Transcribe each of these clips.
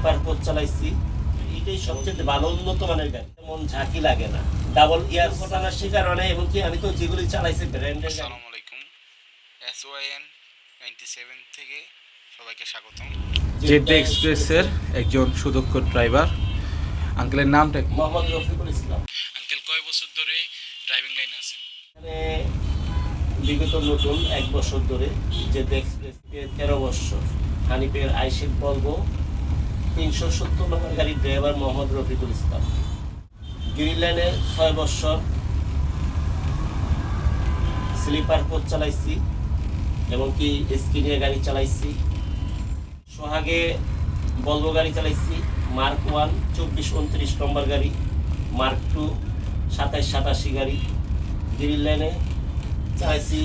Sleeper coach চালাইছি। এটাই সবচেয়ে ভালো উন্নত মানের গাড়ি। তেমন ঝাঁকি লাগে না। ডাবল ইয়ার শিকার হয় না এমনকি আমি তো যেগুলি চালাইছি ব্র্যান্ডের আসসালামু আলাইকুম। এস ওয়াইএন নাইনটি সেভেন থেকে সবাইকে স্বাগতম। জেদ্দা এক্সপ্রেসের একজন সুদক্ষ ড্রাইভার। আঙ্কেলের নামটা কি? মোহাম্মদ রফিকুল ইসলাম। আঙ্কেল কয় বছর ধরে ড্রাইভিং লাইনে আছেন? বিগত নতুন এক বছর ধরে জেদ এক্সপ্রেস তেরো বছর। হানিপের আইসিফ বলব তিনশো সত্তর নম্বর গাড়ির ড্রাইভার মোহাম্মদ রফিকুল ইসলাম। গ্রিন লাইনে ছয় বছর স্লিপার কোচ চালাইছি এমনকি স্কিনিয়া গাড়ি চালাইছি। সোহাগে বলব গাড়ি চালাইছি মার্ক ওয়ান চব্বিশ উনত্রিশ নম্বর গাড়ি মার্ক টু সাতাইশ সাতাশি গাড়ি। গ্রিন লাইনে চাইছি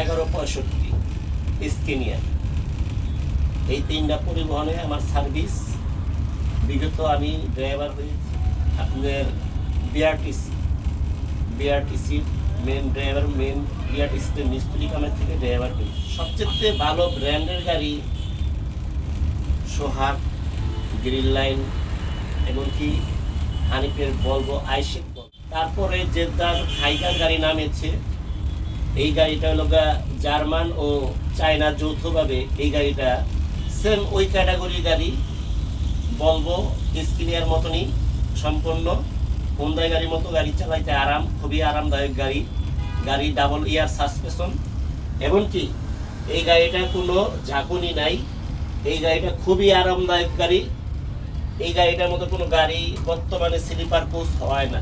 এগারো, পঁয়ষট্টি স্কেনিয়া এই তিনটা পরিবহনে আমার সার্ভিস বিগত আমি ড্রাইভার হয়েছি আপনার বিআরটিসি বিআরটিসির মেন ড্রাইভার মেন বিআরটিসিতে মিস্ত্রি কামের থেকে ড্রাইভার হয়েছি সবচেয়ে ভালো ব্র্যান্ডের গাড়ি সোহাগ, গ্রিন লাইন, এমনকি হানিফের বলব আইসিক তারপরে জেদ্দার হাইকার গাড়ি নামেছে। এই গাড়িটা হলো জার্মান ও চায়না যৌথভাবে এই গাড়িটা সেম ওই ক্যাটাগরির গাড়ি। বলব স্কিনিয়ার মতনই সম্পূর্ণ। হোন্দাই গাড়ির মতো গাড়ি চালাইতে আরাম, খুবই আরামদায়ক গাড়ি। গাড়ি ডাবল ইয়ার সাসপেশন এমনকি এই গাড়িটা কোনো ঝাঁকুনি নাই। এই গাড়িটা খুবই আরামদায়ক গাড়ি। এই গাড়িটার মতো কোনো গাড়ি বর্তমানে স্লিপার কোচ হয় না।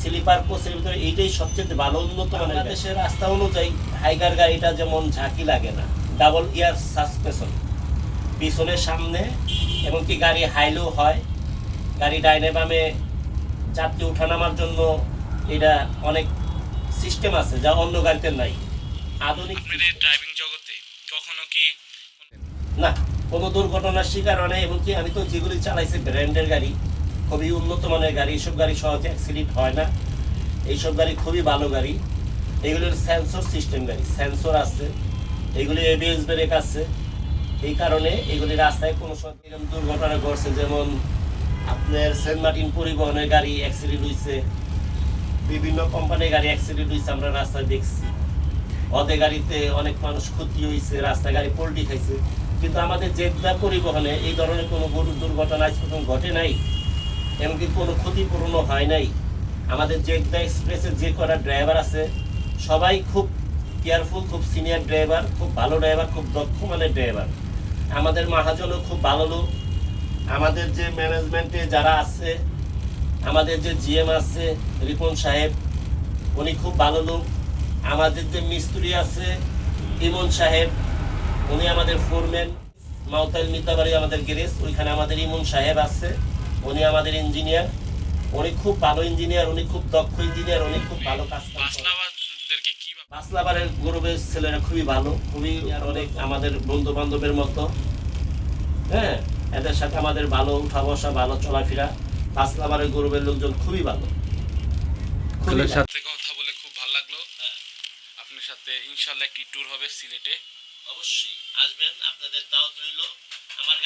স্লিপার কোচের ভিতরে এইটাই সবচেয়ে ভালো উন্নত মানের দেশের রাস্তা অনুযায়ী হাইগার গাড়িটা যেমন ঝাঁকি লাগে না ডাবল ইয়ার সাসপেশন পিছনে, সামনে এমনকি গাড়ি হাইলো হয়। গাড়ি ডাইনে বামে যাত্রী ওঠানামার জন্য এটা অনেক সিস্টেম আছে যা অন্য গাড়িতে নাই। আধুনিক ড্রাইভিং জগতে কখনো কি না কোনো দুর্ঘটনার শিকার হয় না এমনকি আমি তো যেগুলি চালাইছি ব্র্যান্ডের গাড়ি খুবই উন্নত মানের গাড়ি এইসব গাড়ি সহজে অ্যাক্সিডেন্ট হয় না। এইসব গাড়ি খুবই ভালো গাড়ি। এগুলোর সেন্সর সিস্টেম গাড়ি সেন্সর আছে। এগুলি এবিএস ব্রেক আছে। এই কারণে এগুলি রাস্তায় কোনো সময় দুর্ঘটনা ঘটছে, যেমন আপনার সেন্ট মার্টিন পরিবহনের গাড়ি অ্যাক্সিডেন্ট হয়েছে বিভিন্ন কোম্পানির গাড়ি অ্যাক্সিডেন্ট হয়েছে আমরা রাস্তায় দেখছি। অদে গাড়িতে অনেক মানুষ ক্ষতি হয়েছে রাস্তা গাড়ি পোল্টি খাইছে। কিন্তু আমাদের জেদ্দা পরিবহনে এই ধরনের কোনো গরুর দুর্ঘটনা আজ পর্যন্ত ঘটে নাই, এমনকি কোনো ক্ষতিপূরণও হয় নাই। আমাদের জেদ্দা এক্সপ্রেসের যে কটা ড্রাইভার আছে, সবাই খুব কেয়ারফুল খুব সিনিয়র ড্রাইভার, খুব ভালো ড্রাইভার, খুব দক্ষ মানের ড্রাইভার। আমাদের মহাজনও খুব ভালো লোক। আমাদের যে ম্যানেজমেন্টে যারা আছে, আমাদের যে জিএম আছে, রিপন সাহেব, উনি খুব ভালো লোক। আমাদের যে মিস্ত্রি আছে, ইমন সাহেব, উনি আমাদের ফোরম্যান মাউতাইল মিতাবাড়ি আমাদের গ্যারেজ, ওইখানে আমাদের ইমন সাহেব আছে, উনি আমাদের ইঞ্জিনিয়ার উনি খুব ভালো ইঞ্জিনিয়ার উনি খুব দক্ষ ইঞ্জিনিয়ার উনি খুব ভালো কাজ কাম বাসলাবারের গরুবের ছেলেরা খুবই ভালো খুবই অনেক আমাদের বন্ধু বান্ধবের মতো। হ্যাঁ এদের সাথে আমাদের ভালো উঠা বসা ভালো চলাফেরা। বাসলাবারের গরুবের লোকজন খুবই ভালো। সাথে সাথে কথা বলে খুব ভালো লাগল। আপনার সাথে ইনশাল্লাহ একটি ট্যুর হবে সিলেটে। অবশ্যই। আসবেন আপনাদের দাওয়াত রইল। আমার